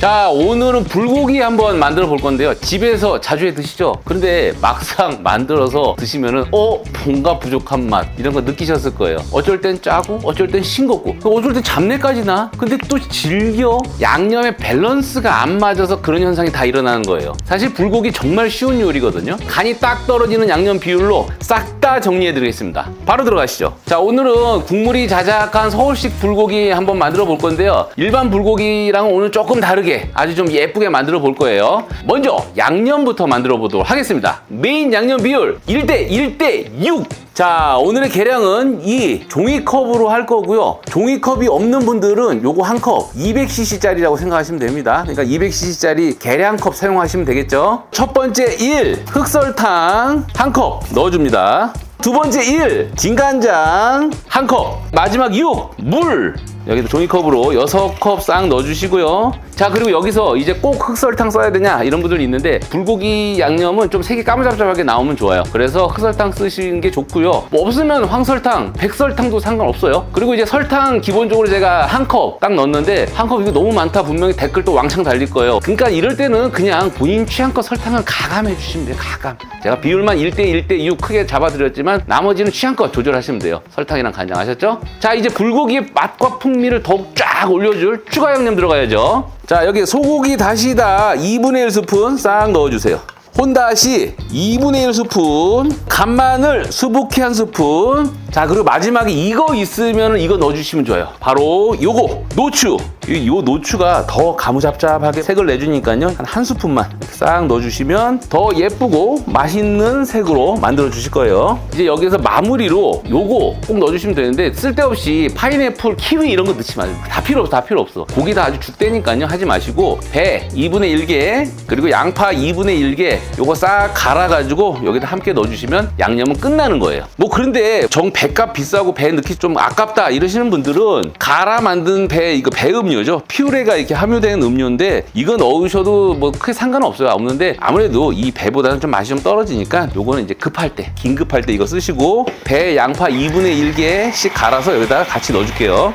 자 오늘은 불고기 한번 만들어 볼 건데요. 집에서 자주 해 드시죠? 그런데 막상 만들어서 드시면은 어 뭔가 부족한 맛 이런 거 느끼셨을 거예요. 어쩔 땐 짜고 어쩔 땐 싱겁고. 어쩔 땐 잡내까지 나? 근데 또 질겨? 양념의 밸런스가 안 맞아서 그런 현상이 다 일어나는 거예요. 사실 불고기 정말 쉬운 요리거든요. 간이 딱 떨어지는 양념 비율로 싹 다 정리해 드리겠습니다. 바로 들어가시죠. 자 오늘은 국물이 자작한 서울식 불고기 한번 만들어 볼 건데요. 일반 불고기랑은 오늘 조금 다르게 아주 좀 예쁘게 만들어 볼 거예요. 먼저 양념부터 만들어 보도록 하겠습니다. 메인 양념 비율 1대 1대 6자 오늘의 계량은 이 종이컵으로 할 거고요. 종이컵이 없는 분들은 요거 한 컵 200cc짜리라고 생각하시면 됩니다. 그러니까 200cc짜리 계량컵 사용하시면 되겠죠? 첫 번째 1 흑설탕 한 컵 넣어줍니다. 두 번째 1 진간장 한 컵. 마지막 6 물 여기도 종이컵으로 6컵 싹 넣어주시고요. 자 그리고 여기서 이제 꼭 흑설탕 써야 되냐 이런 분들이 있는데 불고기 양념은 좀 색이 까무잡잡하게 나오면 좋아요. 그래서 흑설탕 쓰시는 게 좋고요. 뭐 없으면 황설탕 백설탕도 상관없어요. 그리고 이제 설탕 기본적으로 제가 한 컵 딱 넣었는데 한 컵 이거 너무 많다 분명히 댓글 또 왕창 달릴 거예요. 그러니까 이럴 때는 그냥 본인 취향껏 설탕을 가감해 주시면 돼요. 가감. 제가 비율만 1대 1대 6 크게 잡아드렸지만 나머지는 취향껏 조절하시면 돼요. 설탕이랑 간장 아셨죠? 자 이제 불고기의 맛과 풍미를 더욱 쫙 올려줄 추가 양념 들어가야죠. 자 여기 소고기 다시다 2분의 1 스푼 싹 넣어주세요. 혼다시 2분의 1 스푼 간마늘 수북히 한 스푼. 자 그리고 마지막에 이거 있으면 이거 넣어주시면 좋아요. 바로 요거 노추 이- 요 노추가 더 가무잡잡하게 색을 내주니까요. 한 한 스푼만 싹 넣어주시면 더 예쁘고 맛있는 색으로 만들어 주실 거예요. 이제 여기서 마무리로 요거 꼭 넣어주시면 되는데 쓸데없이 파인애플 키위 이런 거 넣지 마세요. 다 필요 없어 다 필요 없어. 고기 다 아주 죽대니까요. 하지 마시고 배 2분의 1개 그리고 양파 2분의 1개 요거 싹 갈아가지고 여기다 함께 넣어주시면 양념은 끝나는 거예요. 뭐 그런데 정 배값 비싸고 배 넣기 좀 아깝다 이러시는 분들은 갈아 만든 배 이거 배음 료죠. 퓨레가 이렇게 함유된 음료인데 이거 넣으셔도 뭐 크게 상관없어요. 없는데 아무래도 이 배보다는 좀 맛이 좀 떨어지니까 요거는 이제 급할 때 긴급할 때 이거 쓰시고 배 양파 2분의 1개씩 갈아서 여기다가 같이 넣어줄게요.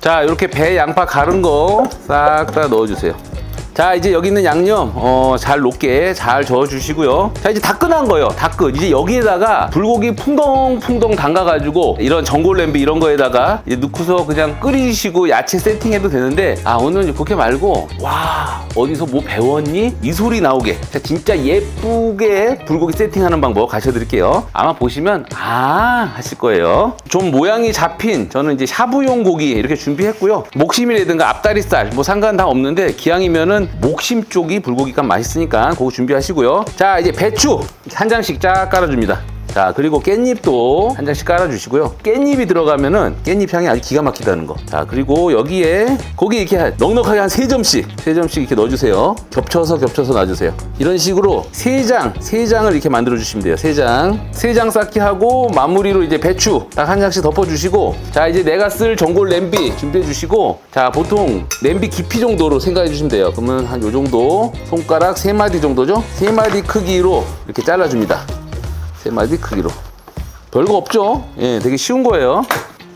자 이렇게 배 양파 갈은 거 싹 다 넣어주세요 자 이제 여기 있는 양념 어, 잘 녹게 잘 저어주시고요. 자 이제 다 끝난 거예요. 다끝. 이제 여기에다가 불고기 풍덩풍덩 담가가지고 이런 전골 냄비 이런 거에다가 넣고서 그냥 끓이시고 야채 세팅해도 되는데 아 오늘 그렇게 말고 와 어디서 뭐 배웠니? 이 소리 나오게. 자, 진짜 예쁘게 불고기 세팅하는 방법 가르쳐드릴게요. 아마 보시면 아 하실 거예요. 좀 모양이 잡힌 저는 이제 샤브용 고기 이렇게 준비했고요. 목심이라든가 앞다리살 뭐 상관 다 없는데 기왕이면은 목심 쪽이 불고기가 맛있으니까 그거 준비하시고요. 자 이제 배추 한 장씩 쫙 깔아줍니다 자 그리고 깻잎도 한 장씩 깔아주시고요. 깻잎이 들어가면은 깻잎 향이 아주 기가 막히다는 거자 그리고 여기에 고기 이렇게 한- 넉넉하게 한 세점씩세점씩 이렇게 넣어주세요. 겹쳐서 겹쳐서 놔주세요. 이런 식으로 세장세 장을 이렇게 만들어 주시면 돼요. 세장세 장 쌓기 하고 마무리로 이제 배추 딱 한 장씩 덮어주시고 자 이제 내가 쓸 전골 냄비 준비해 주시고 자 보통 냄비 깊이 정도로 생각해 주시면 돼요. 그러면 한 요 정도 손가락 세 마디 정도죠? 세 마디 크기로 이렇게 잘라줍니다 세 마디 크기로. 별거 없죠? 예 되게 쉬운 거예요.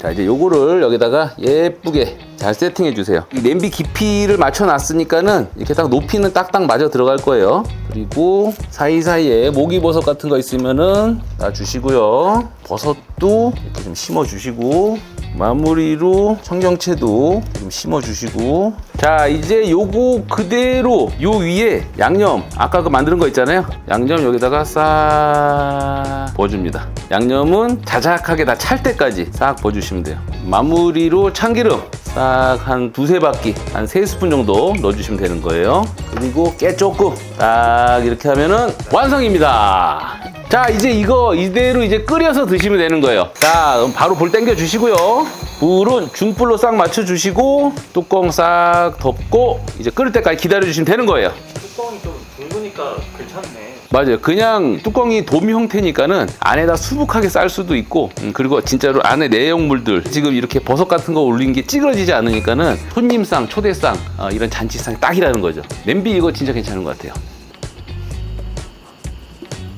자 이제 요거를 여기다가 예쁘게 잘 세팅해 주세요. 이 냄비 깊이를 맞춰 놨으니까는 이렇게 딱 높이는 딱딱 맞아 들어갈 거예요. 그리고 사이사이에 모기버섯 같은 거 있으면은 놔 주시고요. 버섯도 이렇게 좀 심어 주시고 마무리로 청경채도 좀 심어 주시고. 자 이제 요거 그대로 요 위에 양념. 아까 그 만드는 거 있잖아요. 양념 여기다가 싹 부어줍니다. 양념은 자작하게 다 찰 때까지 싹 부어주시면 돼요. 마무리로 참기름 싹한 두세 바퀴 한 세 스푼 정도 넣어주시면 되는 거예요. 그리고 깨 조금 딱 이렇게 하면은 완성입니다 자 이제 이거 이대로 이제 끓여서 드시면 되는 거예요 자 그럼 바로 불 당겨 주시고요 불은 중불로 싹 맞춰 주시고 뚜껑 싹 덮고 이제 끓을 때까지 기다려 주시면 되는 거예요 뚜껑이 좀 둥그니까 괜찮네. 맞아요. 그냥 뚜껑이 도미 형태니까는 안에다 수북하게 쌀 수도 있고, 음, 그리고 진짜로 안에 내용물들 지금 이렇게 버섯 같은 거 올린 게 찌그러지지 않으니까는 손님상, 초대상 어, 이런 잔치상이 딱이라는 거죠. 냄비 이거 진짜 괜찮은 것 같아요.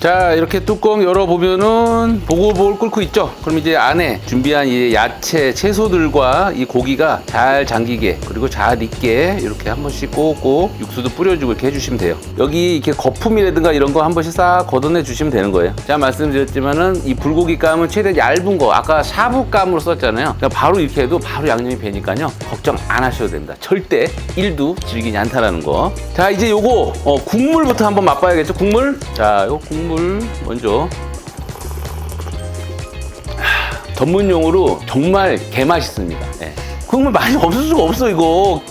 자 이렇게 뚜껑 열어보면은 보글보글 끓고 있죠? 그럼 이제 안에 준비한 이 야채 채소들과 이 고기가 잘 잠기게 그리고 잘 익게 이렇게 한 번씩 꼭꼭 육수도 뿌려주고 이렇게 해주시면 돼요. 여기 이렇게 거품이라든가 이런 거 한 번씩 싹 걷어내 주시면 되는 거예요. 자 말씀드렸지만은 이 불고기 감은 최대한 얇은 거 아까 샤브 감으로 썼잖아요. 바로 이렇게 해도 바로 양념이 배니까요. 걱정 안 하셔도 됩니다. 절대 일도 질기지 않다라는 거자 이제 요거 어, 국물부터 한번 맛봐야겠죠? 국물? 자 요 국물 먼저 하, 전문용어로 정말 개맛있습니다 예. 국물 많이 없을 수가 없어 이거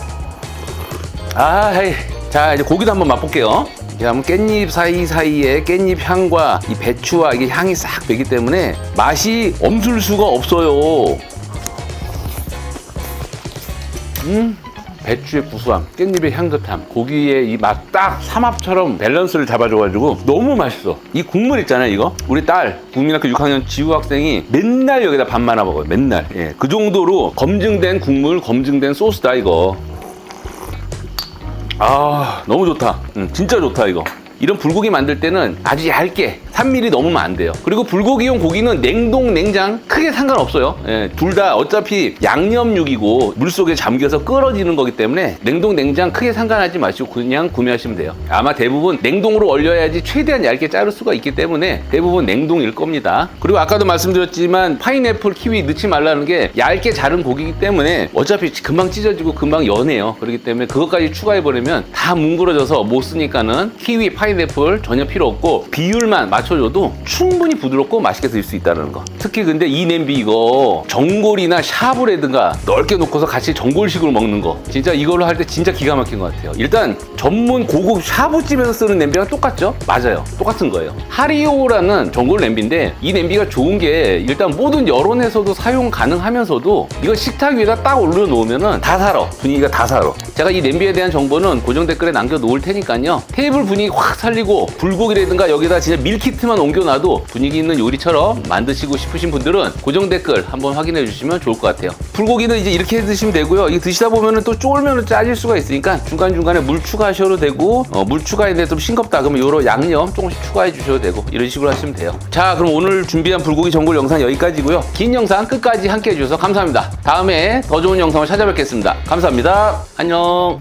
아, 헤이. 자 이제 고기도 한번 맛볼게요. 이제 한번 깻잎 사이 사이에 깻잎 향과 이 배추와 이게 향이 싹 배기 때문에 맛이 없을 수가 없어요. 음, 배추의 구수함, 깻잎의 향긋함, 고기의 이 맛 딱 삼합처럼 밸런스를 잡아줘가지고 너무 맛있어. 이 국물 있잖아요, 이거. 우리 딸 국민학교 6학년 지우 학생이 맨날 여기다 밥 말아 먹어요. 맨날. 예, 그 정도로 검증된 국물, 검증된 소스다 이거. 아 너무 좋다 음, 진짜 좋다 이거 이런 불고기 만들 때는 아주 얇게 3mm 넘으면 안 돼요. 그리고 불고기용 고기는 냉동 냉장 크게 상관없어요. 예, 둘다 어차피 양념육이고 물속에 잠겨서 끓어지는 거기 때문에 냉동 냉장 크게 상관하지 마시고 그냥 구매하시면 돼요. 아마 대부분 냉동으로 얼려야지 최대한 얇게 자를 수가 있기 때문에 대부분 냉동일 겁니다. 그리고 아까도 말씀드렸지만 파인애플 키위 넣지 말라는 게 얇게 자른 고기이기 때문에 어차피 금방 찢어지고 금방 연해요. 그렇기 때문에 그것까지 추가해버리면 다 뭉그러져서 못 쓰니까는 키위 파인 애플 전혀 필요 없고 비율만 맞춰줘도 충분히 부드럽고 맛있게 드실 수 있다는 거. 특히 근데 이 냄비 이거 전골이나 샤브라든가 넓게 놓고서 같이 전골식으로 먹는 거. 진짜 이걸로 할 때 진짜 기가 막힌 것 같아요. 일단 전문 고급 샤브집에서 쓰는 냄비랑 똑같죠? 맞아요. 똑같은 거예요. 하리오라는 전골 냄비인데 이 냄비가 좋은 게 일단 모든 여론에서도 사용 가능하면서도 이거 식탁 위에다 딱 올려놓으면은 다 살아. 분위기가 다 살아. 제가 이 냄비에 대한 정보는 고정 댓글에 남겨놓을 테니까요. 테이블 분위기 확 살리고 불고기라든가 여기다 진짜 밀키트만 옮겨놔도 분위기 있는 요리처럼 만드시고 싶으신 분들은 고정 댓글 한번 확인해 주시면 좋을 것 같아요. 불고기는 이제 이렇게 해 드시면 되고요. 이게 드시다 보면은 또 쫄면은 짜질 수가 있으니까 중간 중간에 물 추가하셔도 되고 어, 물 추가했는데 좀 싱겁다 그러면 요런 양념 조금씩 추가해 주셔도 되고 이런 식으로 하시면 돼요. 자 그럼 오늘 준비한 불고기 전골 영상 여기까지고요. 긴 영상 끝까지 함께 해주셔서 감사합니다. 다음에 더 좋은 영상을 찾아뵙겠습니다. 감사합니다. 안녕